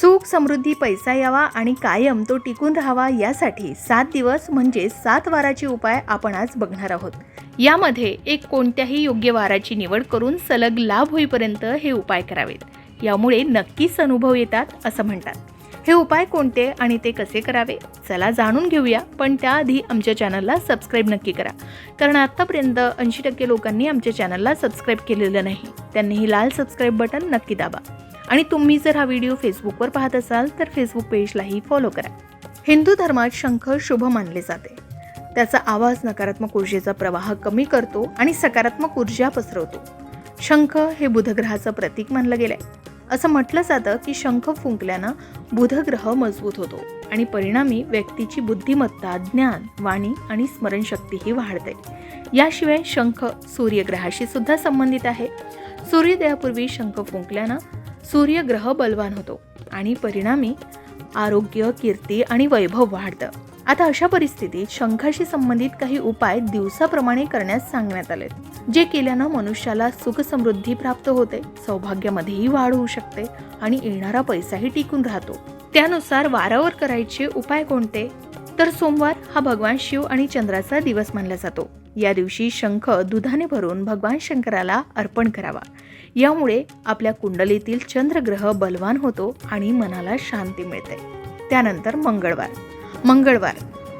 सुख समृद्धी पैसा यावा आणि कायम तो टिकून राहावा यासाठी सात दिवस म्हणजे सात वाराचे उपाय आपण आज बघणार आहोत. यामध्ये एक कोणत्याही योग्य वाराची निवड करून सलग लाभ होईपर्यंत हे उपाय करावेत. यामुळे नक्कीच अनुभव येतात असं म्हणतात. हे उपाय कोणते आणि ते कसे करावे? चला जाणून घेऊया पण त्याआधी आमच्या चॅनलला सबस्क्राईब नक्की करा. कारण आत्तापर्यंत ऐंशी टक्के लोकांनी आमच्या चॅनलला सबस्क्राईब केलेलं नाही. त्यांनी ही लाल सबस्क्राईब बटन नक्की दाबा. आणि तुम्ही जर हा व्हिडिओ फेसबुकवर पाहत असाल तर फेसबुक पेजलाही फॉलो करा. हिंदू धर्मात शंख शुभ मानले जाते. त्याचा आवाज नकारात्मक ऊर्जेचा प्रवाह कमी करतो आणि सकारात्मक ऊर्जा पसरवतो. शंख हे बुधग्रहाचं प्रतीक मानलं गेलंय. असं म्हटलं जातं की शंख फुंकल्यानं बुधग्रह मजबूत होतो आणि परिणामी व्यक्तीची बुद्धिमत्ता ज्ञान वाणी आणि स्मरणशक्तीही वाढते. याशिवाय शंख सूर्यग्रहाशी सुद्धा संबंधित आहे. सूर्योदयापूर्वी शंख फुंकल्यानं सूर्यग्रह बलवान होतो आणि परिणामी आरोग्य कीर्ती आणि वैभव वाढतं. आता अशा परिस्थितीत शंखाशी संबंधित काही उपाय दिवसाप्रमाणे करण्यास सांगण्यात आले जे केल्यानं मनुष्याला सुखसमृद्धी प्राप्त होते सौभाग्यामध्येही वाढ होऊ शकते आणि येणारा पैसाही टिकून राहतो. त्यानुसार वारावर करायचे उपाय कोणते? तर सोमवार हा भगवान शिव आणि चंद्राचा दिवस मानला जातो. या दिवशी शंख दुधाने भरून भगवान शंकराला अर्पण करावा. यामुळे आपल्या कुंडलीतील चंद्रग्रह बलवान होतो आणि मनाला शांती मिळते. त्यानंतर मंगळवार. मंगळवार.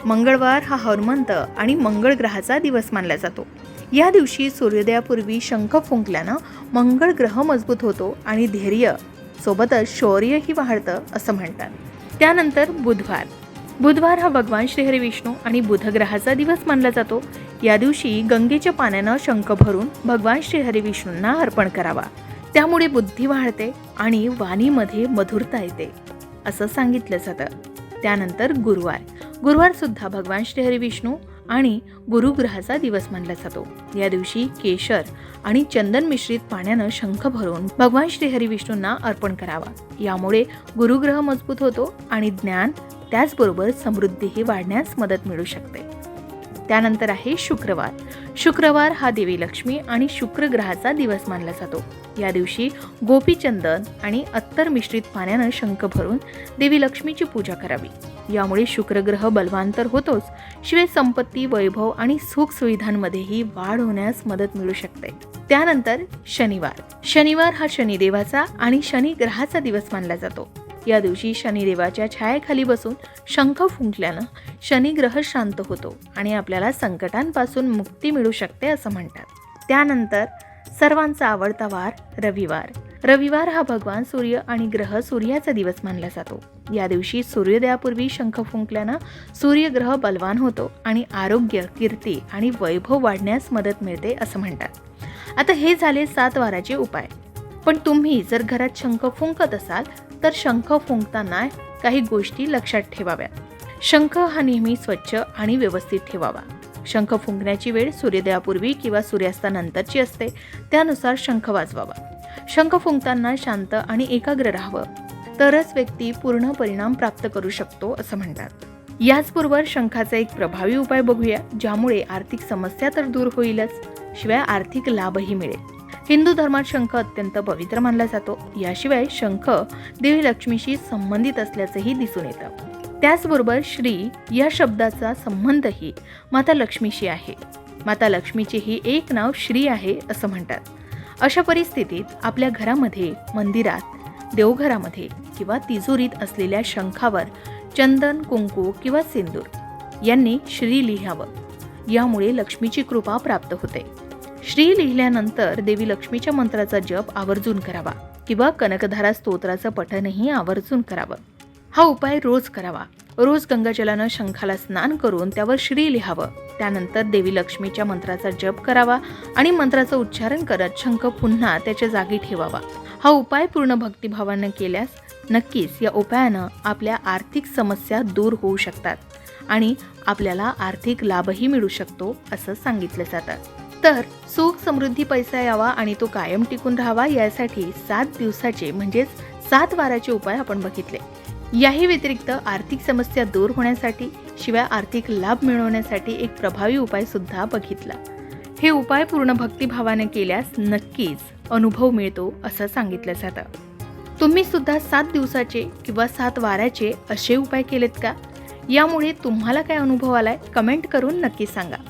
मंगळवार हा हनुमंत आणि मंगळ ग्रहाचा दिवस मानला जातो. या दिवशी सूर्योदयापूर्वी शंख फुंकल्यानं मंगळ ग्रह मजबूत होतो आणि धैर्य सोबतच शौर्यही वाढतं असं म्हणतात. त्यानंतर बुधवार. बुधवार हा भगवान श्रीहरी विष्णू आणि बुधग्रहाचा दिवस मानला जातो. या दिवशी गंगेच्या पाण्यानं शंख भरून भगवान श्रीहरी विष्णूंना अर्पण करावा. त्यामुळे बुद्धी वाढते आणि वाणीमध्ये मधुरता येते असं सांगितलं जातं. त्यानंतर गुरुवार. गुरुवार सुद्धा भगवान श्रीहरी विष्णू आणि गुरुग्रहाचा दिवस मानला जातो. या दिवशी केशर आणि चंदन मिश्रित पाण्यानं शंख भरून भगवान श्रीहरी विष्णूंना अर्पण करावा. यामुळे गुरुग्रह मजबूत होतो आणि ज्ञान त्याचबरोबर समृद्धीही वाढण्यास मदत मिळू शकते. त्यानंतर आहे शुक्रवार. शुक्रवार हा देवी लक्ष्मी आणि शुक्रग्रहाचा दिवस मानला जातो. या दिवशी गोपीचंदन आणि अत्तर मिश्रित पाण्यानं शंख भरून देवी लक्ष्मीची पूजा करावी. यामुळे शुक्रग्रह बलवान तर होतोच. शिवाय संपत्ती वैभव आणि सुखसुविधांमध्येही वाढ होण्यास मदत मिळू शकते. त्यानंतर शनिवार. शनिवार हा शनिदेवाचा आणि शनिग्रहाचा दिवस मानला जातो. या दिवशी शनिदेवाच्या छायेखाली बसून शंख फुंकल्यानं शनिग्रह शांत होतो आणि आपल्याला संकटांपासून मुक्ती मिळू शकते असं म्हणतात. त्यानंतर सर्वांचा आवडता वार रविवार. रविवार हा भगवान सूर्य आणि ग्रह सूर्याचा दिवस मानला जातो. या दिवशी सूर्योदयापूर्वी शंख फुंकल्यानं सूर्यग्रह बलवान होतो आणि आरोग्य कीर्ती आणि वैभव वाढण्यास मदत मिळते असं म्हणतात. आता हे झाले सात वाराचे उपाय. पण तुम्ही जर घरात शंख फुंकत असाल तर शंख फुंकताना काही गोष्टी लक्षात ठेवाव्यात शंख हा नेहमी स्वच्छ आणि व्यवस्थित ठेवावा. शंख फुंकण्याची वेळ सूर्योदयापूर्वी किंवा सूर्यास्तानंतरची असते त्यानुसार शंख वाजवावा. शंख फुंकताना शांत आणि एकाग्र राहावं. तरच व्यक्ती पूर्ण परिणाम प्राप्त करू शकतो असं म्हणतात. याचबरोबर शंखाचा एक प्रभावी उपाय बघूया ज्यामुळे आर्थिक समस्या तर दूर होईलच. शिवाय आर्थिक लाभही मिळेल. हिंदू धर्मात शंख अत्यंत पवित्र मानला जातो. याशिवाय शंख देवी लक्ष्मीशी संबंधित असल्याचंही दिसून येतं. त्याचबरोबर श्री या शब्दाचा संबंधही माता लक्ष्मीशी आहे. माता लक्ष्मीचेही एक नाव श्री आहे असं म्हणतात. अशा परिस्थितीत आपल्या घरामध्ये मंदिरात देवघरामध्ये किंवा तिजोरीत असलेल्या शंखावर चंदन कुंकू किंवा सिंदूर यांनी श्री लिहावं. यामुळे लक्ष्मीची कृपा प्राप्त होते. श्री लिहिल्यानंतर देवी लक्ष्मीच्या मंत्राचा जप आवर्जून करावा किंवा कनकधारा स्तोत्राचं पठणही आवर्जून करावं. हा उपाय रोज करावा. रोज गंगाजलानं शंखाला स्नान करून त्यावर श्री लिहावं. त्यानंतर देवी लक्ष्मीच्या मंत्राचा जप करावा आणि मंत्राचं उच्चारण करत शंख पुन्हा त्याच्या जागी ठेवावा. हा उपाय पूर्ण भक्तिभावानं केल्यास नक्कीच या उपायानं आपल्या आर्थिक समस्या दूर होऊ शकतात आणि आपल्याला आर्थिक लाभही मिळू शकतो असं सांगितलं जातं. तर सुख समृद्धी पैसा यावा आणि तो कायम टिकून राहावा यासाठी सात दिवसाचे म्हणजेच सात वाराचे उपाय आपण बघितले. याही व्यतिरिक्त आर्थिक समस्या दूर होण्यासाठी शिवाय आर्थिक लाभ मिळवण्यासाठी एक प्रभावी उपाय सुद्धा बघितला. हे उपाय पूर्ण भक्तिभावाने केल्यास नक्कीच अनुभव मिळतो असं सांगितलं जातं. तुम्ही सुद्धा सात दिवसाचे किंवा सात वाराचे असे उपाय केलेत का? यामुळे तुम्हाला काय अनुभव आलाय? कमेंट करून नक्की सांगा.